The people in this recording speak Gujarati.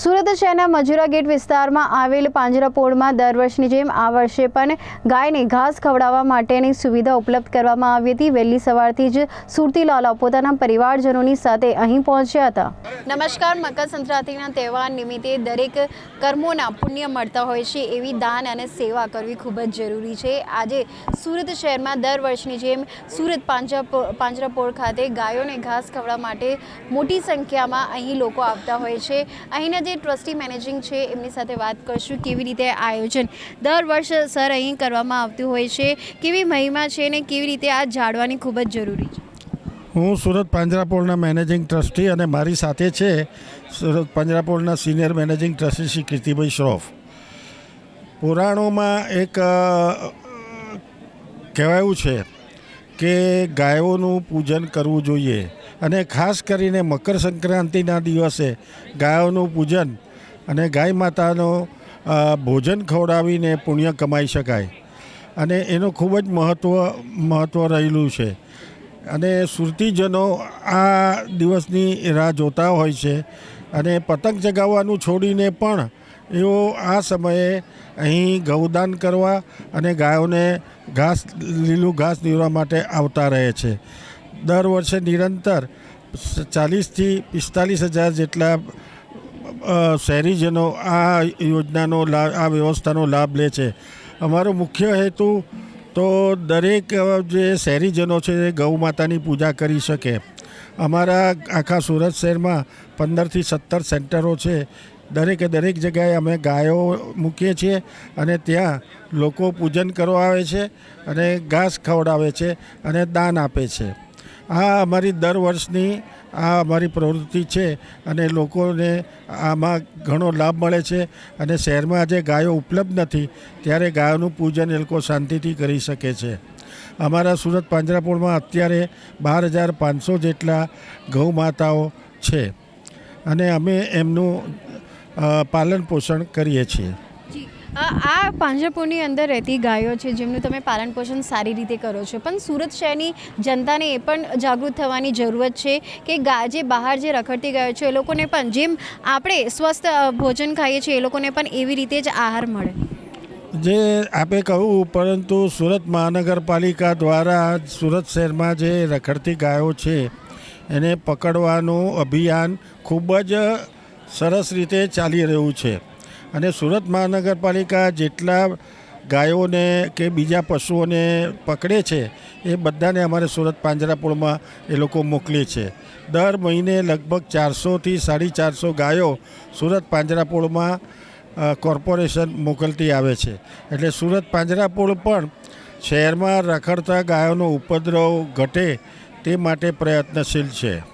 સુરત શહેરના મજુરા ગેટ વિસ્તારમાં આવેલ પાંજરાપોળમાં દર વર્ષની જેમ આ વર્ષે પણ ગાયને ઘાસ ખવડાવવા માટેની સુવિધા ઉપલબ્ધ કરવામાં આવી હતી. વહેલી સવારથી જ સુરતી લાલા પોતાના પરિવારજનોની સાથે અહીં પહોંચ્યા હતા. નમસ્કાર, મકર સંક્રાંતિના તહેવાર નિમિત્તે દરેક કર્મોના પુણ્ય મળતા હોય છે એવી દાન અને સેવા કરવી ખૂબ જ જરૂરી છે. આજે સુરત શહેરમાં દર વર્ષની જેમ સુરત પાંજરાપો પાંજરાપોળ ખાતે ગાયોને ઘાસ ખવડાવવા માટે મોટી સંખ્યામાં અહીં લોકો આવતા હોય છે. અહીંના જે ટ્રસ્ટી મેનેજિંગ છે એમની સાથે વાત કરશું કેવી રીતે આયોજન દર વર્ષ સર અહીં કરવામાં આવતું હોય છે, કેવી મહિમા છે ને કેવી રીતે આ જાળવાની ખૂબ જ જરૂરી છે. હું સુરત પાંજરાપોળના મેનેજિંગ ટ્રસ્ટી અને મારી સાથે છે Surat પાંજરાપોળના senior managing trustee Shri Kirtibhai Shroff. પુરાણોમાં એક કહેવાયું છે કે ગાયોનું પૂજન કરવું જોઈએ અને ખાસ કરીને મકર સંક્રાંતિના દિવસે ગાયોનું પૂજન અને ગાય માતાનો ભોજન ખવડાવીને પુણ્ય કમાઈ શકાય. અને એનું ખૂબ જ મહત્ત્વ મહત્ત્વ રહેલું છે. અને સુરતીજનો આ દિવસની રાહ જોતા હોય છે અને પતંગ ચગાવવાનું છોડીને પણ એઓ આ સમયે અહીં ગૌદાન કરવા અને ગાયોને ઘાસ, લીલું ઘાસ નીરવા માટે આવતા રહે છે. દર વર્ષે નિરંતર ચાલીસથી પિસ્તાલીસ હજાર જેટલા શહેરીજનો આ યોજનાનો લાભ આ વ્યવસ્થાનો લાભ લે છે. અમારો મુખ્ય હેતુ તો દરેક જે શહેરીજનો છે એ ગૌ માતાની પૂજા કરી શકે. અમારા આખા સુરત શહેરમાં પંદરથી સત્તર સેન્ટરો છે. દરેકે દરેક જગ્યાએ અમે ગાયો મૂકીએ છીએ અને ત્યાં લોકો પૂજન કરવા આવે છે અને ઘાસ ખવડાવે છે અને દાન આપે છે. આ અમારી દર વર્ષની આ અમારી પ્રવૃત્તિ છે અને લોકોને આમાં ઘણો લાભ મળે છે અને શહેરમાં આજે ગાયો ઉપલબ્ધ નથી, ત્યારે ગાયોનું પૂજન એ લોકો શાંતિથી કરી શકે છે. અમારા સુરત પાંજરાપોળમાં અત્યારે બાર હજાર પાંચસો જેટલા ગૌ માતાઓ છે અને અમે એમનું પાલન પોષણ કરીએ છીએ. આ પાંજરાપોળની અંદર રહેતી ગાયો છે, જેમનું તમે પાલન પોષણ સારી રીતે કરો છો. પણ સુરત શહેરની જનતાને એ પણ જાગૃત થવાની જરૂરત છે કે ગા, જે બહાર જે રખડતી ગાયો છે, એ લોકોને પણ, જેમ આપણે સ્વસ્થ ભોજન ખાઈએ છીએ, એ લોકોને પણ એવી રીતે જ આહાર મળે. જે આપે કહ્યું, પરંતુ સુરત મહાનગરપાલિકા દ્વારા સુરત શહેરમાં જે રખડતી ગાયો છે, એને પકડવાનું અભિયાન ખૂબ જ સરસ રીતે ચાલી રહ્યું છે. અને સુરત મહાનગરપાલિકા જેટલા ગાયોને કે બીજા પશુઓને પકડે છે, એ બધાને અમારે સુરત પાંજરાપોળમાં એ લોકો મોકલે છે. દર મહિને લગભગ ચારસોથી સાડી ચારસો ગાયો સુરત પાંજરાપોળમાં કોર્પોરેશન મોકલતી આવે છે. એટલે સુરત પાંજરાપોળ પણ શહેરમાં રખડતા ગાયોનો ઉપદ્રવ ઘટે તે માટે પ્રયત્નશીલ છે.